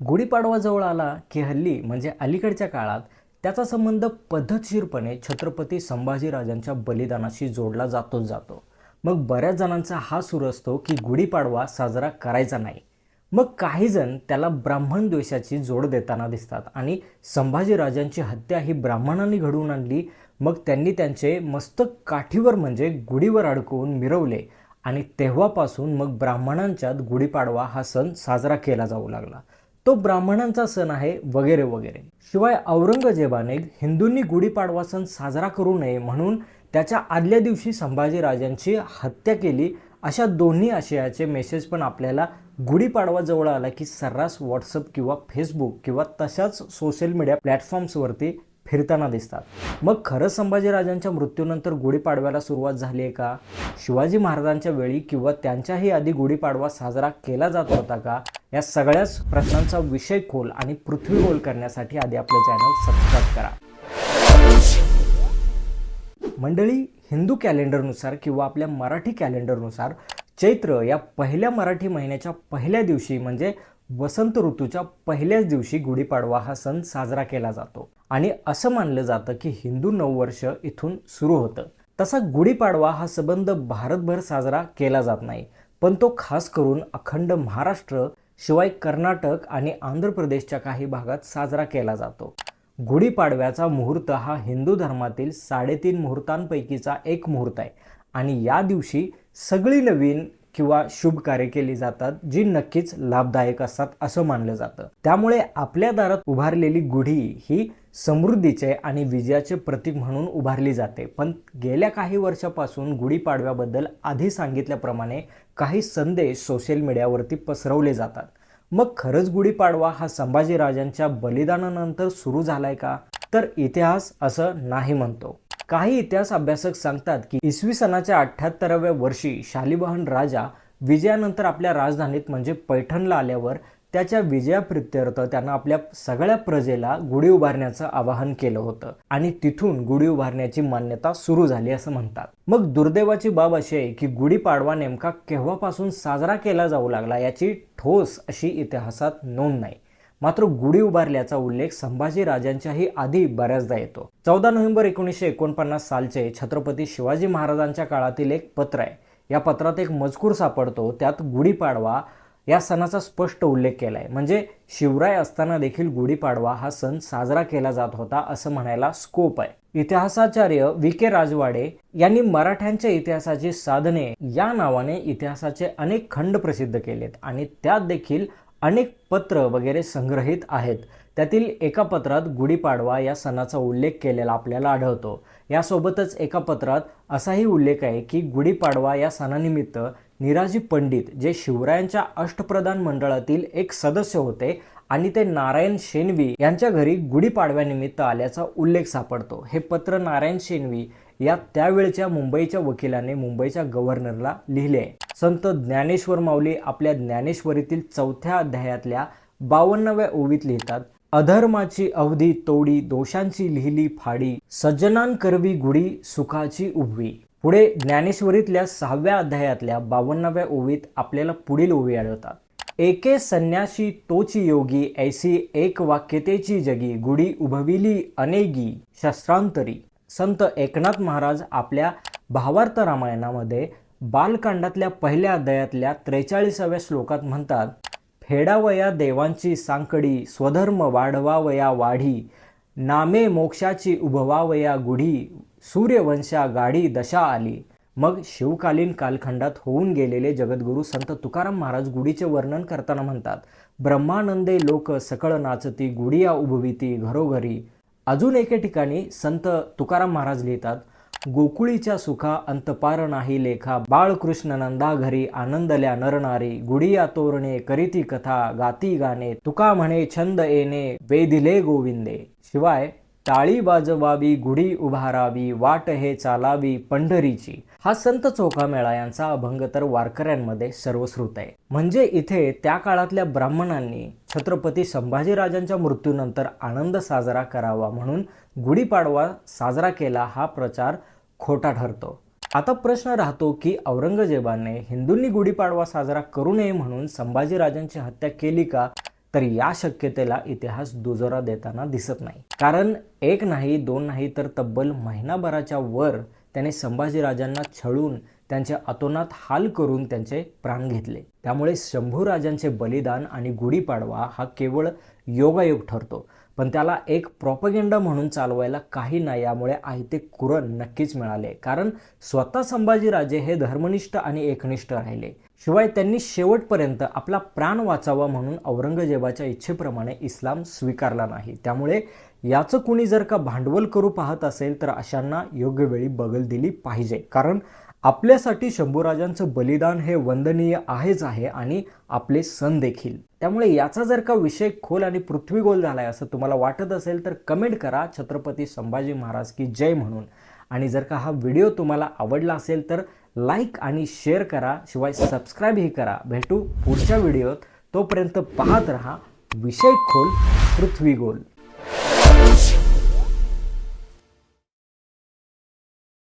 गुढीपाडवा जवळ आला की हल्ली म्हणजे अलीकडच्या काळात त्याचा संबंध पद्धतशीरपणे छत्रपती संभाजीराजांच्या बलिदानाशी जोडला जातोच जातो. मग बऱ्याच जणांचा हा सूर असतो की गुढीपाडवा साजरा करायचा नाही. मग काही जण त्याला ब्राह्मण द्वेषाची जोड देताना दिसतात आणि संभाजीराजांची हत्या ही ब्राह्मणांनी घडवून आणली. मग त्यांनी त्यांचे मस्तक काठीवर म्हणजे गुढीवर अडकवून मिरवले आणि तेव्हापासून मग ब्राह्मणांच्यात गुढीपाडवा हा सण साजरा केला जाऊ लागला. तो ब्राह्मणांचा सण आहे वगैरे वगैरे. शिवाय औरंगजेबाने हिंदूंनी गुढीपाडवा सण साजरा करू नये म्हणून त्याच्या आदल्या दिवशी संभाजीराजांची हत्या केली. अशा दोन्ही आशयाचे मेसेज पण आपल्याला गुढीपाडवा जवळ आला की सर्रास व्हॉट्सअप किंवा फेसबुक किंवा तशाच सोशल मीडिया प्लॅटफॉर्म्सवरती फिरताना दिसतात. मग खरंच संभाजीराजांच्या मृत्यूनंतर गुढीपाडव्याला सुरुवात झाली आहे का? शिवाजी महाराजांच्या वेळी किंवा त्यांच्याही आधी गुढीपाडवा साजरा केला जात होता का? या सगळ्याच प्रश्नांचा विषय खोल आणि पृथ्वी गोल करण्यासाठी आधी आपलं चॅनल सबस्क्राईब करा. मंडळी हिंदू कॅलेंडरनुसार किंवा आपल्या मराठी कॅलेंडरनुसार चैत्र या पहिल्या मराठी महिन्याच्या पहिल्या दिवशी म्हणजे वसंत ऋतूच्या पहिल्याच दिवशी गुढीपाडवा हा सण साजरा केला जातो. आणि असं मानलं जातं की हिंदू नववर्ष इथून सुरू होतं. तसा गुढीपाडवा हा संबंध भारतभर साजरा केला जात नाही पण तो खास करून अखंड महाराष्ट्र शिवाय कर्नाटक आणि आंध्र प्रदेशच्या काही भागात साजरा केला जातो. गुढीपाडव्याचा मुहूर्त हा हिंदू धर्मातील साडेतीन मुहूर्तांपैकीचा एक मुहूर्त आहे. आणि या दिवशी सगळी नवीन किंवा शुभ कार्य केली जातात जी नक्कीच लाभदायक असतात असं मानलं जातं. त्यामुळे आपल्या दारात उभारलेली गुढी ही समृद्धीचे आणि विजयाचे प्रतीक म्हणून उभारली जाते. पण गेल्या काही वर्षापासून गुढीपाडव्याबद्दल आधी सांगितल्याप्रमाणे काही संदेश सोशल मीडियावरती पसरवले जातात. मग खरंच गुढीपाडवा हा संभाजीराजांच्या बलिदानानंतर सुरू झालाय का? तर इतिहास असं नाही म्हणतो. काही इतिहास अभ्यासक सांगतात की इसवी सनाच्या अठ्ठ्याहत्तराव्या वर्षी शालिवाहन राजा विजयानंतर आपल्या राजधानीत म्हणजे पैठणला आल्यावर त्याच्या विजयाप्रित्यर्थ त्यानं आपल्या सगळ्या प्रजेला गुढी उभारण्याचं आवाहन केलं होतं. आणि तिथून गुढी उभारण्याची मान्यता सुरू झाली असं म्हणतात. मग दुर्दैवाची बाब अशी आहे की गुढीपाडवा नेमका केव्हापासून साजरा केला जाऊ लागला याची ठोस अशी इतिहासात नोंद नाही. मात्र गुढी उभारल्याचा उल्लेख संभाजी राजांच्याही आधी बऱ्याचदा येतो. चौदा नोव्हेंबर एकोणीसशे एकोणपन्नास सालचे छत्रपती शिवाजी महाराजांच्या काळातील एक पत्र आहे. या पत्रात एक मजकूर सापडतो त्यात गुढीपाडवा या सणाचा स्पष्ट उल्लेख केला आहे म्हणजे शिवराय असताना देखील गुढीपाडवा हा सण साजरा केला जात होता असं म्हणायला स्कोप आहे. इतिहासाचार्य व्ही. के. राजवाडे यांनी मराठ्यांच्या इतिहासाची साधने या नावाने इतिहासाचे अनेक खंड प्रसिद्ध केलेत आणि त्यात देखील अनेक पत्र वगैरे संग्रहित आहेत. त्यातील एका पत्रात गुढीपाडवा या सणाचा उल्लेख केलेला आपल्याला आढळतो. यासोबतच एका पत्रात असाही उल्लेख आहे की गुढीपाडवा या सणानिमित्त निराजी पंडित जे शिवरायांच्या अष्टप्रधान मंडळातील एक सदस्य होते आणि ते नारायण शेणवी यांच्या घरी गुढीपाडव्यानिमित्त आल्याचा उल्लेख सापडतो. हे पत्र नारायण शेणवी या त्यावेळच्या मुंबईच्या वकिलाने मुंबईच्या गव्हर्नरला लिहिले. आहे संत ज्ञानेश्वर माऊली आपल्या ज्ञानेश्वरीतील चौथ्या अध्यायातल्या बावन्नव्या ओवीत लिहितात अधर्माची अवधी तोडी दोषांची लिहिली फाडी सज्जनान करवी गुढी सुखाची उभवी. पुढे ज्ञानेश्वरीतल्या सहाव्या अध्यायातल्या बावन्नाव्या ओवीत आपल्याला पुढील ओवी आढळतात. एके संन्याशी तोची योगी ऐसी एक वाक्यतेची जगी गुढी उभविली अनेगी शस्त्रांतरी. संत एकनाथ महाराज आपल्या भावार्थ रामायणामध्ये बालकांडातल्या पहिल्या अध्यायातल्या त्रेचाळीसाव्या श्लोकात म्हणतात फेडावया देवांची सांकडी स्वधर्म वाढवावया वाढी नामे मोक्षाची उभवावया गुढी सूर्यवंशा गाडी दशा आली. मग शिवकालीन कालखंडात होऊन गेलेले जगद्गुरू संत तुकाराम महाराज गुढीचे वर्णन करताना म्हणतात ब्रह्मानंदे लोक सकळ नाचती गुडिया उभविती घरोघरी अजून एके ठिकाणी संत तुकाराम महाराज लिहितात गोकुळीच्या सुखा अंतपार नाही लेखा बाळकृष्ण नंदा घरी आनंदल्या नरणारी गुडिया तोरणे करीती कथा गाती गाणे तुका म्हणे छंद येणे वेदिले गोविंदे. शिवाय टाळी बाजवावी गुढी उभारावी वाट हे चालावी पंढरीची. हा संत चोखामेळा यांचा अभंग तर वारकऱ्यांमध्ये सर्वश्रुत आहे. म्हणजे इथे त्या काळातल्या ब्राह्मणांनी छत्रपती संभाजीराजांच्या मृत्यूनंतर आनंद साजरा करावा म्हणून गुढीपाडवा साजरा केला हा प्रचार खोटा ठरतो. आता प्रश्न राहतो की औरंगजेबाने हिंदूंनी गुढीपाडवा साजरा करू नये म्हणून संभाजीराजांची हत्या केली का? तर या शक्यतेला इतिहास दुजोरा देताना दिसत नाही. कारण एक नाही दोन नाही तर तब्बल महिनाभराच्या वर त्याने संभाजीराजांना छळून त्यांचे अतोनात हाल करून त्यांचे प्राण घेतले. त्यामुळे शंभूराजांचे बलिदान आणि गुढीपाडवा हा केवळ योगायोग ठरतो. पण त्याला एक प्रॉपगेंडा म्हणून चालवायला काही नाही यामुळे आयते कुरण नक्कीच मिळाले. कारण स्वतः संभाजीराजे हे धर्मनिष्ठ आणि एकनिष्ठ राहिले. शिवाय त्यांनी शेवटपर्यंत आपला प्राण वाचावा म्हणून औरंगजेबाच्या इच्छेप्रमाणे इस्लाम स्वीकारला नाही. त्यामुळे याचं कुणी जर का भांडवल करू पाहत असेल तर अशांना योग्य वेळी बगल दिली पाहिजे. कारण आपल्यासाठी शंभूराजांचं बलिदान हे वंदनीय आहेच आहे आणि आपले सण देखील. त्यामुळे याचा जर का विषय खोल आणि पृथ्वीगोल झालाय असं तुम्हाला वाटत असेल तर कमेंट करा. छत्रपती संभाजी महाराज की जय म्हणून. आणि जर का हा व्हिडिओ तुम्हाला आवडला असेल तर लाईक आणि शेअर करा. शिवाय सबस्क्राईबही करा. भेटू पुढच्या व्हिडिओत. तोपर्यंत पाहत रहा. विषय खोल पृथ्वी गोल.